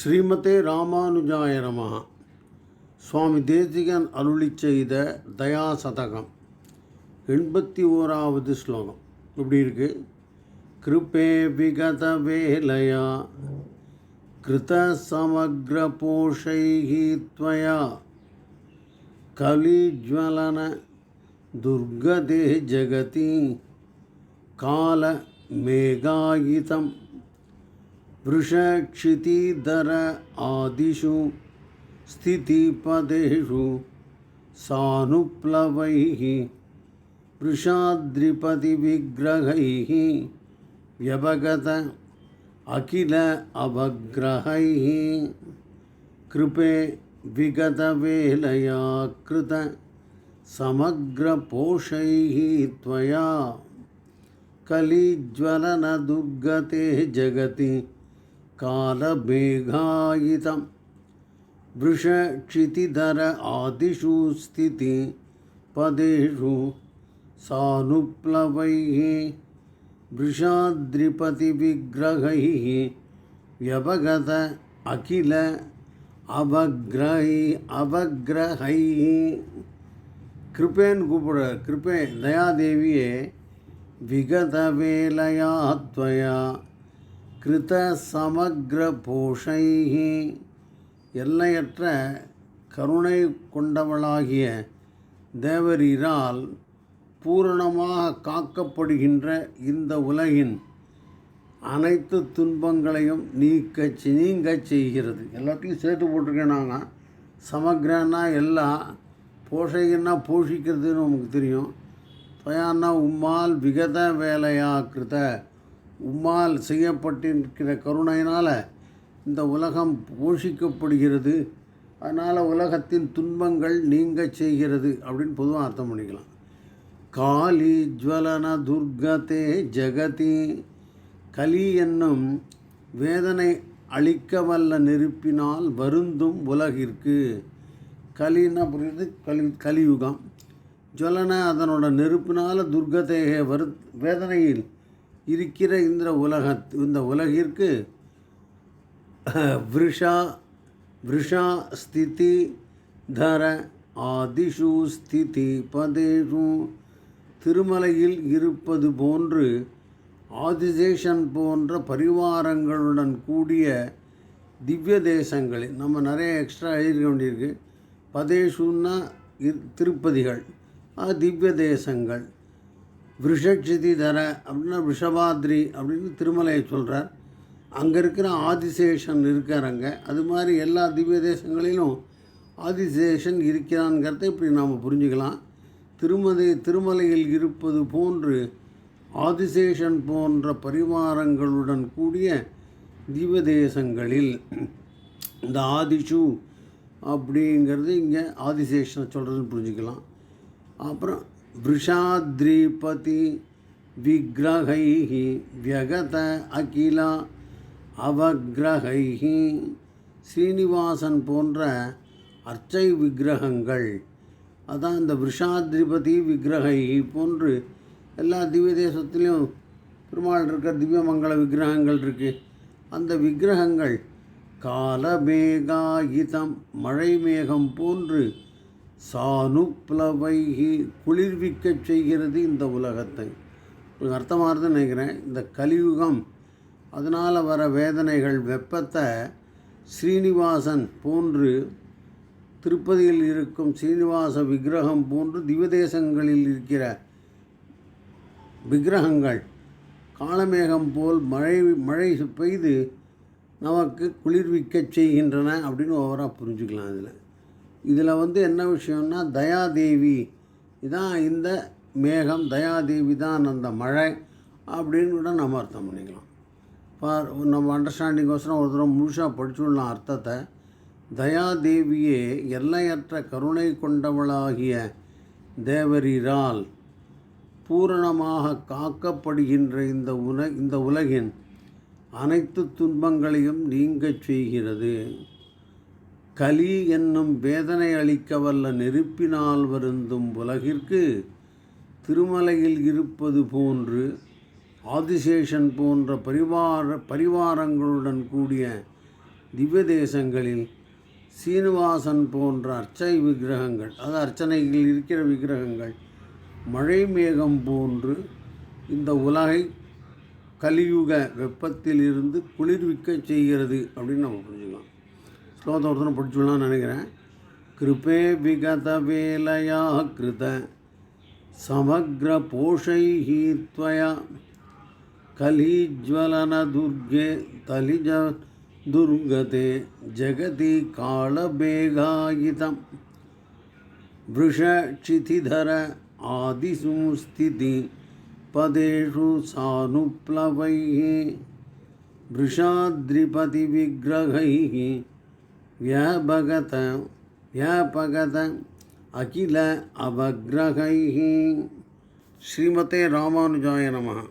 ஸ்ரீமதே ராமானுஜாய நமகா சுவாமி தேசிகன் அருளி செய்த தயா சதகம் எண்பத்தி ஓராவது ஸ்லோகம். இப்படி இருக்கு? கிருபே விகத வேலயா கிருத சமக்ர போஷைஹி துவயா கலிஜ்வலன துர்கதே ஜகதி கால மேகாயிதம். वृषक्षितिधर आदिषु स्थितिपदेषु सानुप्लवैः वृषाद्रिपतिविग्रहैः व्यवगत अखिल अवग्रहैः कृपे विगतवेलया कृत समग्रपोषैः त्वया कलिज्वलनदुर्गते जगति कालमेघायितं वृषक्षितिधर आदिषु स्थिति पदेषु सानुप्लवैः वृषाद्रिपतिविग्रहैः व्यवगत अखिल அவக்ரஹி அவக்ரஹை கிருப்பேன்னு கூப்பிடுற கிருப்பே தயாதேவியே விகதவேலயா त्वया கிருத சமக்ர போஷைஹி எல்லையற்ற கருணை கொண்டவளாகிய தேவரீரால் பூரணமாக காக்கப்படுகின்ற இந்த உலகின் அனைத்து துன்பங்களையும் நீக்க நீங்க செய்கிறது. எல்லாத்தையும் சேர்த்து போட்டிருக்கேன் நாங்கள் சமக்ரன்னா எல்லாம் போஷைகன்னா போஷிக்கிறதுன்னு நமக்கு தெரியும். துவயான்னா உம்மால் விகத வேலையா கிருத. உம்மால் செய்யப்பட்டிருக்கிற கருணையினால் இந்த உலகம் போஷிக்கப்படுகிறது. அதனால் உலகத்தின் துன்பங்கள் நீங்க செய்கிறது அப்படின்னு பொதுவாக அர்த்தம் பண்ணிக்கலாம். காலி ஜுவலன துர்கதே ஜெகதி. கலி என்னும் வேதனை அளிக்க வல்ல நெருப்பினால் வருந்தும் உலகிற்கு. கலின்னா புரியுது? கலி கலியுகம். ஜுவலன அதனோட நெருப்பினால் துர்கதேக வரு வேதனையில் இருக்கிற இந்த உலக இந்த உலகிற்கு விருஷா விருஷா ஸ்திதி தர ஆதிஷு ஸ்திதி பதேஷு. திருமலையில் இருப்பது போன்று ஆதிசேஷன் போன்ற பரிவாரங்களுடன் கூடிய திவ்ய தேசங்களில் நம்ம நிறைய எக்ஸ்ட்ரா எழுதிக்க வேண்டியிருக்கு. பதேஷுன்னா இர் திருப்பதிகள் திவ்ய தேசங்கள். விஷக்ஷிதி தர அப்படின்னா விஷபாத்ரி அப்படின்னு திருமலையை சொல்கிறார் அங்கே இருக்கிற ஆதிசேஷன் இருக்கார் அங்கே. அது மாதிரி எல்லா திவ்ய தேசங்களிலும் ஆதிசேஷன் இருக்கிறான்ங்கிறத இப்படி நாம் புரிஞ்சுக்கலாம். திருமதி திருமலையில் இருப்பது போன்று ஆதிசேஷன் போன்ற பரிவாரங்களுடன் கூடிய திவ்ய தேசங்களில் இந்த ஆதிஷு அப்படிங்கிறது இங்கே ஆதிசேஷனை சொல்கிறதுன்னு புரிஞ்சுக்கலாம். அப்புறம் விஷாத்ரிபதி விக்கிரகைஹி வியகத அகிலா அவக்கிரகைஹி ஸ்ரீனிவாசன் போன்ற அர்ச்சை விக்கிரகங்கள் அதான் இந்த விஷாத்ரிபதி விக்கிரகை போன்று எல்லா திவ்ய தேசத்துலேயும் பெருமாள் இருக்கிற திவ்யமங்கல விக்கிரகங்கள் இருக்குது அந்த விக்கிரகங்கள் காலமேகாயுதம் மழை மேகம் போன்று சானுப்ளவைகி குளிர்விக்கச் செய்கிறது இந்த உலகத்தை. உங்களுக்கு அர்த்தமாகுதுன்னு நினைக்கிறேன். இந்த கலியுகம் அதனால் வர வேதனைகள் வெப்பத்தை ஸ்ரீனிவாசன் போன்று திருப்பதியில் இருக்கும் ஸ்ரீனிவாச விக்கிரகம் போன்று திவதேசங்களில் இருக்கிற விக்கிரகங்கள் காலமேகம் போல் மழை மழை பெய்து நமக்கு குளிர்விக்கச் செய்கின்றன அப்படின்னு ஓவராக புரிஞ்சுக்கலாம் இதில். இதில் வந்து என்ன விஷயம்னா தயாதேவி இதான் இந்த மேகம் தயாதேவி தான் அந்த மழை அப்படின்னு கூட நம்ம அர்த்தம் பண்ணிக்கலாம். பார் நம்ம அண்டர்ஸ்டாண்டிங்கோசரம் ஒரு தடவை முழுசாக படிச்சுடலாம் அர்த்தத்தை தயாதேவியே எல்லையற்ற கருணை கொண்டவளாகிய தேவரீரால் பூரணமாக காக்கப்படுகின்ற இந்த உல இந்த உலகின் அனைத்து துன்பங்களையும் நீங்கச் செய்கிறது. கலி என்னும் வேதனை அளிக்க வல்ல நெருப்பினால் வருந்தும் உலகிற்கு திருமலையில் இருப்பது போன்று ஆதிசேஷன் போன்ற பரிவார பரிவாரங்களுடன் கூடிய திவ்ய தேசங்களில் சீனிவாசன் போன்ற அர்ச்சை விக்கிரகங்கள் அதாவது அர்ச்சனையில் இருக்கிற விக்கிரகங்கள் மழை மேகம் போன்று இந்த உலகை கலியுக வெப்பத்தில் இருந்து குளிர்விக்க செய்கிறது அப்படின்னு நம்ம புரிஞ்சுக்கலாம். ஸ்லோகத்தை ஒருத்தனை படிச்சுடலாம்னு நினைக்கிறேன் கிருபே விகத வேலையா கிருத சமக்ர போஷைஹி त्वया कलीज्वलनदुर्गे तलिज दुर्गते जगति कालबेगायितं वृषक्षितिधर आदिसंस्थिति पदेषु सानुप्लवैः वृषाद्रिपतिविग्रहैः வியாபகத வியாபகத அகில அவக்ரகைஹி ஸ்ரீமதே ராமானுஜாய நமகா